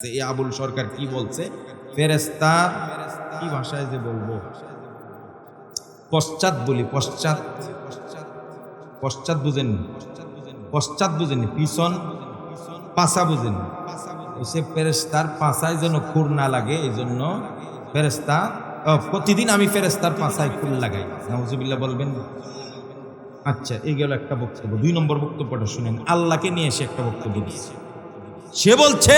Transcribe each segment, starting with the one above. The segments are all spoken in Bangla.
এই আবুল সরকার কি বলছে? ফেরেস্তা কি ভাষায় যে বলব? পশ্চাৎ বলি, পশ্চাৎ। পশ্চাৎ বুঝেন পশ্চাৎ বুঝেন পিছন পাশা বুঝেন সে ফেরেস্তার পাশায় যেন খুর না লাগে, এই জন্য ফেরেস্তা প্রতিদিন আমি ফেরেস্তার পাশায় খুর লাগাই। নাউজুবিল্লাহ বলবেন। আচ্ছা এই গেল একটা বক্তব্য। দুই নম্বর বক্তব্যটা শুনেন। আল্লাহকে নিয়ে এসে একটা বক্তব্য দিচ্ছে সে বলছে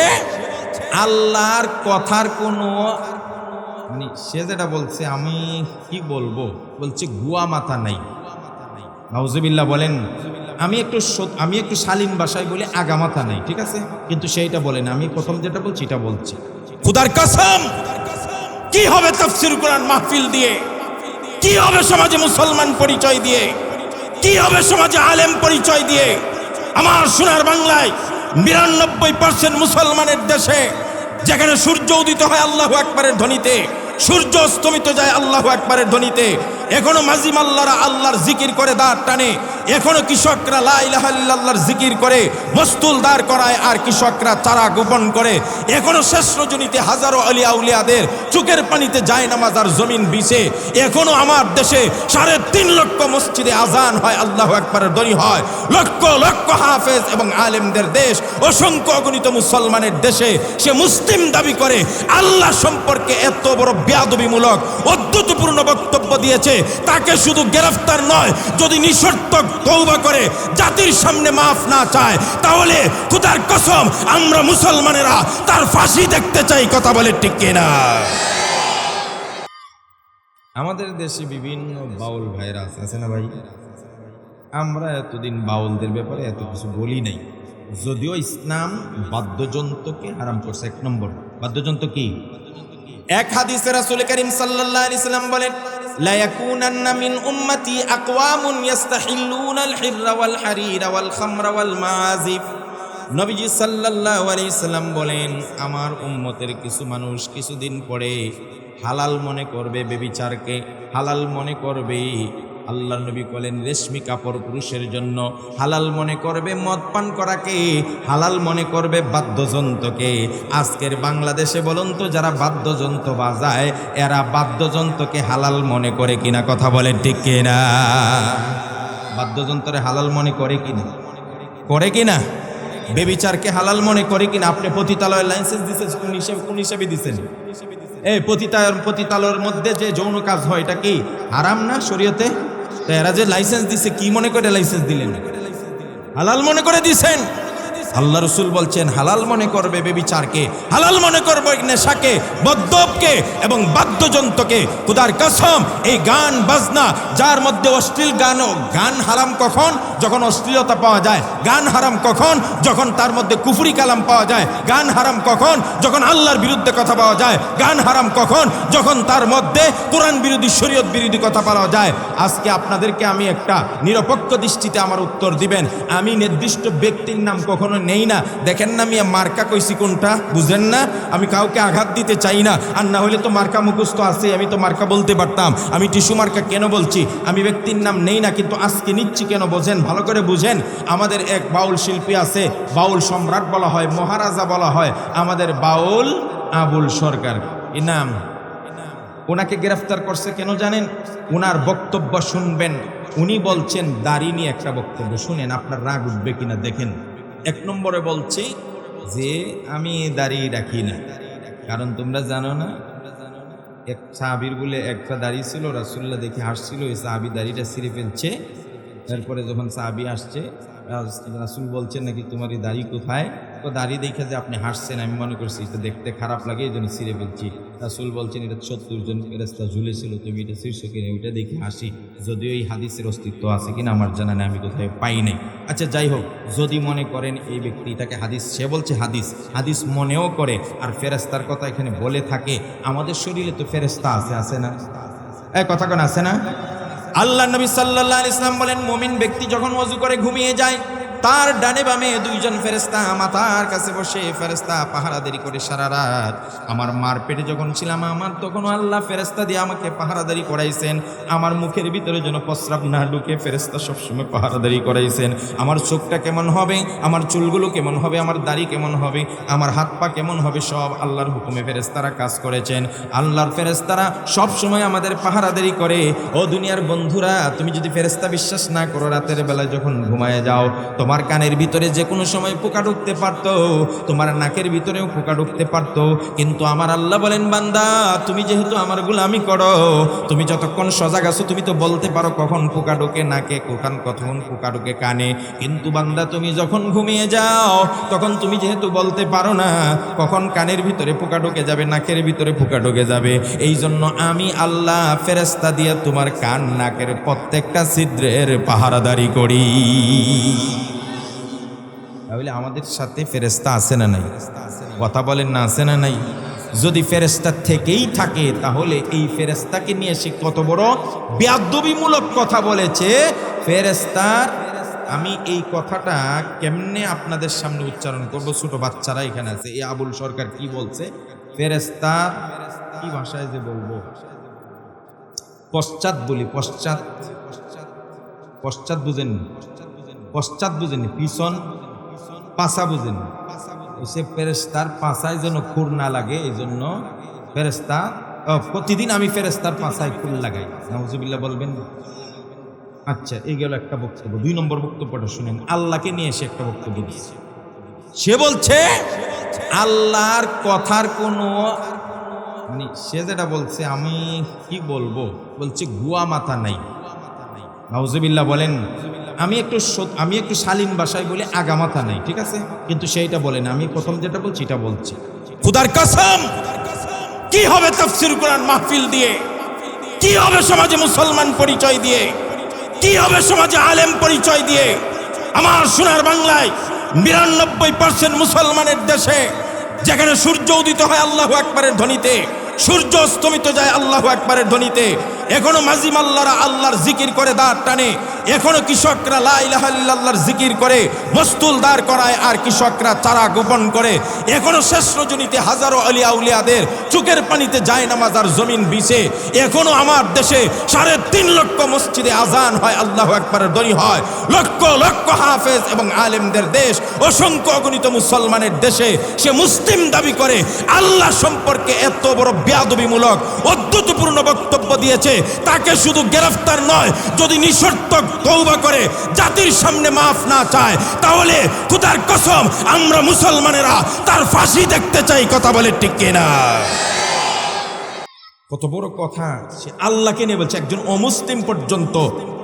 আল্লাহর কথার কোনো মানে সে যেটা বলছে, আমি কি বলব? বলছে, গুয়া মাথা নাই। নাউজুবিল্লাহ বলেন, আমি একটু আমি একটু শালীন ভাষায় বলি, আগা মাথা নাই, ঠিক আছে? কিন্তু সেইটা বলেন আমি প্রথম যেটা বলছি, এটা বলছি। খুদার কসম! কি হবে তাফসির কোরআন মাহফিল দিয়ে? কি হবে সমাজে মুসলমান পরিচয় দিয়ে? কি হবে সমাজে আলেম পরিচয় দিয়ে? আমার সোনার বাংলায় নিরানব্বই পার্সেন্ট মুসলমানের দেশে, যেখানে সূর্য উদিত হয় আল্লাহ একবারের ধ্বনিতে, সূর্য অস্তমিত যায় আল্লাহ একবারের ধ্বনিতে, এখনও মাজিম আল্লাহরা আল্লাহর জিকির করে দাঁড় টানে এখনও কৃষকরা লাইলাহাল্লাহর জিকির করে, মস্তুল দাঁড় করায়, আর কৃষকরা চারা গোপন করে। এখনও শেষ রজনীতে হাজারো আলিয়া উলিয়াদের চোখের পানিতে যায় নামাজ আর জমিন বিছে এখনও আমার দেশে সাড়ে তিন লক্ষ মসজিদে আজান হয়, আল্লাহ একবারের দনি হয়। লক্ষ লক্ষ হাফেজ এবং আলেমদের দেশ, অসংখ্য অগণিত মুসলমানের দেশে সে মুসলিম দাবি করে, আল্লাহ সম্পর্কে এত বড় বেয়াদবিমূলক, অদ্ভুতপূর্ণ বক্তব্য দিয়েছে। তাকে শুধু গ্রেফতার নয়, যদি নিঃশর্তক তৌবা করে জাতির সামনে মাফ না চায় তাহলে খুদার কসম আমরা মুসলমানেরা তার ফাঁসি দেখতে চাই কথা বলে ঠিক কিনা? আমাদের দেশে বিভিন্ন বাউল ভাইরা আছে না ভাই? আমরা এতদিন বাউলদের ব্যাপারে এত কিছু বলি নাই। যদিও ইসলাম বাদ্যযন্ত্রকে হারাম করছে এক নম্বর। বাদ্যযন্ত্র কি? এক হাদিসে রাসূল করিম সাল্লাল্লাহু আলাইহি সাল্লাম বলেন লা من أمتي উম্মতি يستحلون الحر আল والخمر والمعازف. নবীজি সাল্লাল্লাহু আলাইহি সাল্লাম বলেন, আমার উম্মতের কিছু মানুষ কিছুদিন পরে হালাল মনে করবে বেবিচারকে, হালাল মনে করবে। আল্লাহ নবী বলেন, রেশমি কাপড় পুরুষের জন্য হালাল মনে করবে মদ পান করাকে, হালাল মনে করবে বাদ্যযন্ত্রকে। আজকের বাংলাদেশে বলুন তো, যারা বাদ্যযন্ত্র বাজায়, এরা বাদ্যযন্ত্রকে হালাল মনে করে কিনা কথা বলেন ঠিক কিনা? বাদ্যযন্ত্রে হালাল মনে করে কিনা? করে কিনা? বেবিচারকে হালাল মনে করে কিনা? আপনি পতিতালয়ের লাইসেন্স দিচ্ছেন কোন হিসেবে কোন হিসেবে দিচ্ছেন এই পতিতালয়ের মধ্যে যে যৌন কাজ হয়, এটা কি হারাম না শরীয়তে? তো এরা যে লাইসেন্স দিছে কি মনে করে লাইসেন্স দিলেন? হালাল মনে করে দিছেন? আল্লাহ রসুল বলছেন, হালাল মনে করবে বেবিচারকে, হালাল মনে করবে নেশাকে বদ্ধবকে এবং বাদ্যযন্ত্রকে। খুদার কসম, এই গান, বাজনা, যার মধ্যে অশ্লীল গান গান হারাম কখন? যখন অশ্লীলতা পাওয়া যায়। গান হারাম কখন? যখন তার মধ্যে কুফরি কালাম পাওয়া যায়। গান হারাম কখন? যখন আল্লাহর বিরুদ্ধে কথা পাওয়া যায়। গান হারাম কখন? যখন তার মধ্যে কোরআন বিরোধী, শরীয়ত বিরোধী কথা পাওয়া যায়। আজকে আপনাদেরকে আমি একটা নিরপেক্ষ দৃষ্টিতে আমার উত্তর দিবেন। আমি নির্দিষ্ট ব্যক্তির নাম কখনো নেই না। দেখেন না আমি মার্কা কইছি কোনটা? বুঝেন না? আমি কাউকে আঘাত দিতে চাই না। আর না হলে তো মার্কা মুখস্থ আছে, আমি তো মার্কা বলতে পারতাম। আমি টিস্যু মার্কা কেন বলছি? আমি ব্যক্তির নাম নেই না, কিন্তু আজকে নিচ্ছি কেন? বোঝেন, ভালো করে বুঝেন। আমাদের এক বাউল শিল্পী আছে, বাউল সম্রাট বলা হয়, মহারাজা বলা হয়। আমাদের বাউল আবুল সরকার। এ নাম? ওনাকে গ্রেফতার করছে কেন জানেন? ওনার বক্তব্য শুনবেন। উনি বলছেন, দাড়ি নিয়ে একটা বক্তব্য। শুনেন, আপনার রাগ উঠবে কিনা, দেখেন। এক নম্বরে বলছি যে আমি দাড়ি রাখি না। কারণ তোমরা জানো না, এক সাহাবির বলে একটা দাড়ি ছিল রাসুল্লাহ দেখে হাসছিল, ওই সাহাবি দাড়িটা ছিঁড়ে ফেলছে। তারপরে যখন সাহাবি আসছে রাসুল বলছেন নাকি তোমার এই দাড়ি কোথায়? তো দাড়ি দেখে যে আপনি হাসছেন, আমি মনে করছি এটা দেখতে খারাপ লাগে এই জন্য ছিঁড়ে ফেলছি। রাসুল বলছেন, এটা সত্তর জন রাস্তা ঝুলেছিল, তুমি এটা শীর্ষ কিনে ওইটা দেখে হাসি। যদিও এই হাদিসের অস্তিত্ব আছে কিনা আমার জানা নেই, আমি কোথায় পাই নাই। আচ্ছা যাই হোক, যদি মনে করেন এই ব্যক্তি, তাকে হাদিস, সে বলছে হাদিস হাদিস মনেও করে, আর ফেরেস্তার কথা এখানে বলে থাকে, আমাদের শরীরে তো ফেরেস্তা আছে আছে না? এ, কথা কোন, আছে না? আল্লাহ নবী আলাইহি ইসলাম বলেন, মুমিন ব্যক্তি যখন ওযু করে ঘুমিয়ে যায় তার ডানে বামে দুইজন ফেরেস্তা মাথার কাছে বসে ফেরেস্তা পাহারাদারি করে সারা রাত। আমার মার পেটে যখন ছিলাম আমার, তখন আল্লাহ ফেরেস্তা দিয়ে আমাকে পাহারাদারি করাইছেন। আমার মুখের ভিতরে যেন প্রস্রাব না ঢুকে ফেরেস্তা সবসময় পাহারাদারি করাইছেন। আমার চোখটা কেমন হবে? আমার চুলগুলো কেমন হবে? আমার দাড়ি কেমন হবে? আমার হাত পা কেমন হবে? সব আল্লাহর হুকুমে ফেরেস্তারা কাজ করেছেন। আল্লাহর ফেরেস্তারা সব সময় আমাদের পাহারাদারি করে। ও দুনিয়ার বন্ধুরা, তুমি যদি ফেরেস্তা বিশ্বাস না করো, রাতের বেলায় যখন ঘুমায় যাও, তোমার কানের ভিতরে যে কোনো সময় পোকা ঢুকতে পারতো, তোমার নাকের ভিতরেও পোকা ঢুকতে পারতো। কিন্তু আমার আল্লাহ বলেন, বান্দা, তুমি যেহেতু আমার গুলামি করো, তুমি যতক্ষণ সজাগ আছো, তুমি তো বলতে পারো কখন পোকা ঢুকে নাকে, কখন কখন পোকা ঢুকে কানে। কিন্তু বান্দা, তুমি যখন ঘুমিয়ে যাও, তখন তুমি যেহেতু বলতে পারো না, কখন কানের ভিতরে পোকা ঢুকে যাবে, নাকের ভিতরে পোকা ঢুকে যাবে। এই জন্য আমি আল্লাহ ফেরেস্তা দিয়ে তোমার কান, নাকের প্রত্যেকটা ছিদ্রের পাহারাদারি করি। তাহলে আমাদের সাথে ফেরেস্তা আছে না নাই? কথা বলেন না, আছে না নাই? যদি ফেরেস্তা থেকেই থাকে, তাহলে এই ফেরেস্তাকে নিয়ে সে কত বড় বেয়াদবিমূলক কথা বলেছে। ফেরেস্তার আমি এই কথাটা কেমনে আপনাদের সামনে উচ্চারণ করব? ছোট বাচ্চারা এখানে আছে। এই আবুল সরকার কি বলছে? ফেরেস্তা কি ভাষায় যে বলব? পশ্চাৎ বলি, পশ্চাৎ। পশ্চাৎ বুঝেন পশ্চাৎ বুঝেন পিছন পাশা বুঝেন। সে ফেরেস্তার পাশায় যেন খুর না লাগে এই জন্য ফেরেস্তা প্রতিদিন আমি ফেরেস্তার পাশায় খুর লাগাই। নাউজুবিল্লাহ বলবেন। আচ্ছা এই গেল একটা বক্তব্য। দুই নম্বর বক্তব্যটা শুনেন। আল্লাহকে নিয়ে এসে একটা বক্তব্য দিচ্ছে সে বলছে, আল্লাহর কথার কোনো সে যেটা বলছে, আমি কি বলব? বলছে, গুয়া মাথা নাই। নাউজুবিল্লাহ বলেন আমি একটু আমি একটু শালীন ভাষায় বলি আগামাথা নাই, ঠিক আছে? কিন্তু সেইটা বলেন আমি প্রথম যেটা বলছি, এটা বলছি। খুদার কসম! কি হবে তাফসির কোরআন মাহফিল দিয়ে? কি হবে সমাজে মুসলমান পরিচয় দিয়ে? কি হবে সমাজে আলেম পরিচয় দিয়ে? আমার সোনার বাংলায় নিরানব্বই পার্সেন্ট মুসলমানের দেশে, যেখানে সূর্য উদিত হয় আল্লাহ একবারের ধ্বনিতে, সূর্য অস্তমিত যায় আল্লাহ একবারের ধ্বনিতে এখনও মাজিম আল্লাহরা আল্লাহর জিকির করে দাঁড় টানে। এখনও কৃষকরা লাইলাহাল্লাহর জিকির করে, মস্তুল দাঁড় করায় আর কৃষকরা চারা গোপন করে। এখনও শেষ রজনীতে হাজারো আলিয়া উলিয়াদের চোখের পানিতে যায় নামাজ আর জমিন বিছে এখনও আমার দেশে সাড়ে তিন লক্ষ মসজিদে আজান হয়, আল্লাহ একবারের দনি হয়। লক্ষ লক্ষ হাফেজ এবং আলেমদের দেশ, অসংখ্য অগণিত মুসলমানের দেশে সে মুসলিম দাবি করে, আল্লাহ সম্পর্কে এত বড় বেয়াদবিমূলক অদ্ভুতপূর্ণ বক্তব্য দিয়েছে তাকে শুধু গ্রেফতার নয় যদি নিঃশর্তক তৌবা করে জাতির সামনে মাফ না চায় তাহলে খুদার কসম আমরা মুসলমানেরা তার ফাঁসি দেখতে চাই কথা বলে ঠিক কিনা? কত বড় কথা সে আল্লাহকে নিয়ে বলছে একজন অমুসলিম পর্যন্ত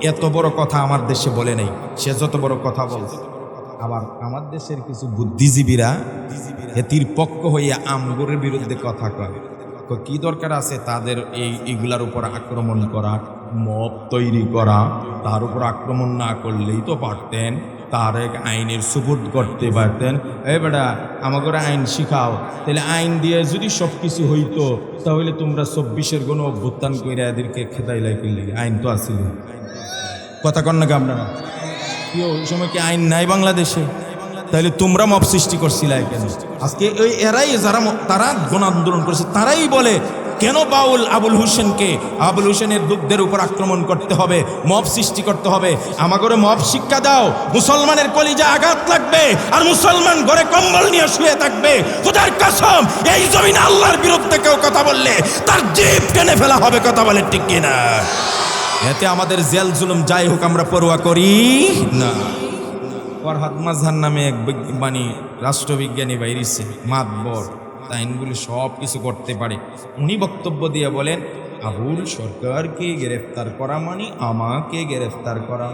এত বড় কথা আমার দেশে বলে নেই সে যত বড় কথা বলছে আবার আমার দেশের কিছু বুদ্ধিজীবীরা হেতির পক্ষ হইয়া আমগরের বিরুদ্ধে কথা কয়, কি দরকার আছে? তাদের এই এগুলার উপর আক্রমণ করা, মব তৈরি করা, তার উপর আক্রমণ না করলেই তো পারতেন, তার এক আইনের সুপুর্দ করতে পারতেন। এ বেটা আমাকে আইন শিখাও। তাহলে আইন দিয়ে যদি সব কিছু হইতো, তাহলে তোমরা চব্বিশের কোনো অভ্যুত্থান করে এদেরকে খেতাইলাই করলে। আইন তো আসিল। কথা কন না আপনারা? কি ওই সময় কি আইন নাই বাংলাদেশে? তাহলে তোমরা মব সৃষ্টি করছিলে কেন? আজকে ওই এরাই যারা তারা গণ আন্দোলন করেছে, তারাই বলে, কেন বাউল আবুল হোসেনকে আবুল হোসেনের দুগ্ধের উপর আক্রমণ করতে হবে, মব সৃষ্টি করতে হবে? আমাগরে মব শিক্ষা দাও, মুসলমানের কলিজা আঘাত লাগবে, আর মুসলমান ঘরে কম্বল নিয়ে শুয়ে থাকবে। খোদার কসম, এই জমিন আল্লাহর বিরুদ্ধে কেউ কথা বললে, তার জিপ টেনে ফেলা হবে কথা বলে, ঠিক কিনা? এতে আমাদের জেল জুলুম যাই হোক, আমরা পড়ুয়া করি? না। ফরহাদ মাঝহার নামে এক মানে রাষ্ট্রবিজ্ঞানী বাইরিছে, মাতবর। আইনগুলি সব কিছু করতে পারে। উনি বক্তব্য দিয়ে বলেন, আবুল সরকারকে গ্রেফতার করা মানে আমাকে গ্রেফতার করা।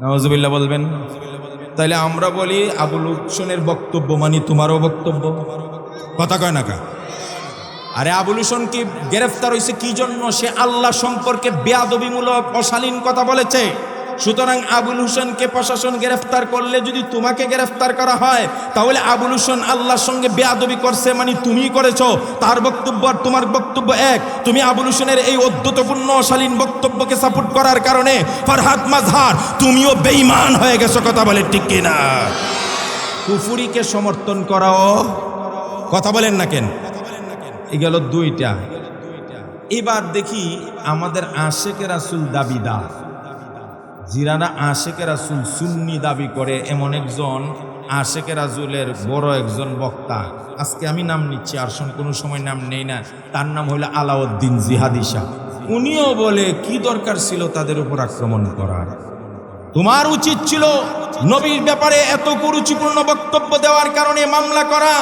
নওয়াজবিল্লা বলবেন তাহলে আমরা বলি আবুল হোসেনের বক্তব্য মানে তোমারও বক্তব্য। কথা কয় না কা? আরে আবুল হোসেন কি গ্রেফতার হয়েছে কি জন্য? সে আল্লাহ সম্পর্কে বেয়াদবিমূলক, অশালীন কথা বলেছে। সুতরাং আবুল হোসেনকে প্রশাসন গ্রেফতার করলে যদি তোমাকে গ্রেফতার করা হয়, তাহলে আবুল হোসেন আল্লাহর সঙ্গে বেয়াদবি করছে মানে তুমি করেছ। তার বক্তব্য আর তোমার বক্তব্য এক। তুমি আবুল হোসেনের এই অদ্যতপূর্ণ শালীন বক্তব্যকে সাপোর্ট করার কারণে ফরহাদ মাজহার, তুমিও বেঈমান হয়ে গেছো কথা বলে ঠিক কিনা? কুফুরিকে সমর্থন করাও, কথা বলেন না কেন? এই গেল দুইটা। এবার দেখি আমাদের আশেকে রাসুল দাবিদার। জিরানা আশেকের রাসুল সুন্নি দাবি করে, এমন একজন আশেকের রাজুলের বড় একজন বক্তা। আজকে আমি নাম নিচ্ছি, আর কোনো সময় নাম নেই না। তার নাম হলো আলাউদ্দিন জিহাদিসা উনিও বলে, কি দরকার ছিল তাদের উপর আক্রমণ করার? তোমার উচিত ছিল নবীর ব্যাপারে এত কুরুচিপূর্ণ বক্তব্য দেওয়ার কারণে মামলা করা।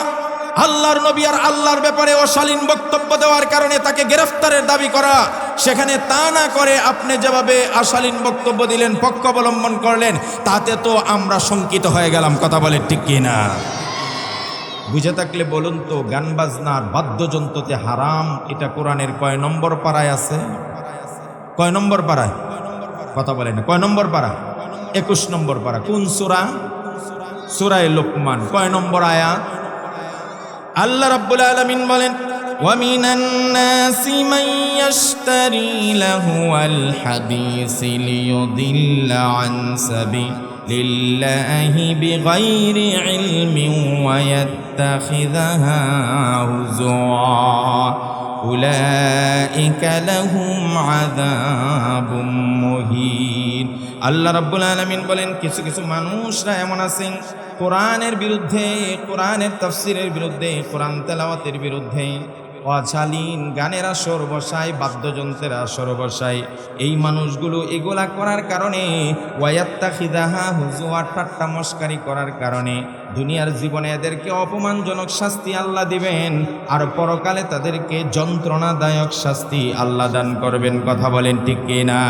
আল্লাহর নবী আর আল্লাহর ব্যাপারে অশালীন বক্তব্য দেওয়ার কারণে তাকে গ্রেফতারের দাবি করা। সেখানে তা না করে আপনি যেভাবে আশালীন বক্তব্য দিলেন, পক্ষ অবলম্বন করলেন, তাতে তো আমরা শঙ্কিত হয়ে গেলাম, কথা বলে ঠিক কিনা বুঝে থাকলে বলুন তো, গান বাজনার বাদ্যযন্ত্রতে হারাম, এটা কোরআনের কয় নম্বর পাড়ায় আছে? কয় নম্বর পাড়ায়? কথা বলেন, কয় নম্বর পাড়া? একুশ নম্বর পাড়া, কোন সুরা? সুরায় লোকমান, কয় নম্বর আয়াত? আল্লাহ রাব্বুল আলামিন বলেন ومن الناس من يشتري لهو الحديث ليضل عن سبيل الله بغير علم ويتخذها هزوا أولئك لهم عذاب مهين আল্লাহ রাব্বুল আলামিন বলেন কিছু কিছু মানুষরা এমন আছেন কোরআনের বিরুদ্ধে কোরআনের তাফসিরের বিরুদ্ধে কোরআন তেলাওয়াতের বিরুদ্ধে অশালীন গানের আসর বসায়, বাদ্যযন্ত্রের আসর বসায়। এই মানুষগুলো এগুলা করার কারণে ওয়াত্তা খিদাহা হুজুয়া ঠাট্টা মস্কারি করার কারণে। দুনিয়ার জীবনে এদেরকে অপমানজনক শাস্তি আল্লাহ দিবেন, আর পরকালে তাদেরকে যন্ত্রণাদায়ক শাস্তি আল্লাহ দান করবেন। কথা বলেন ঠিক কিনা?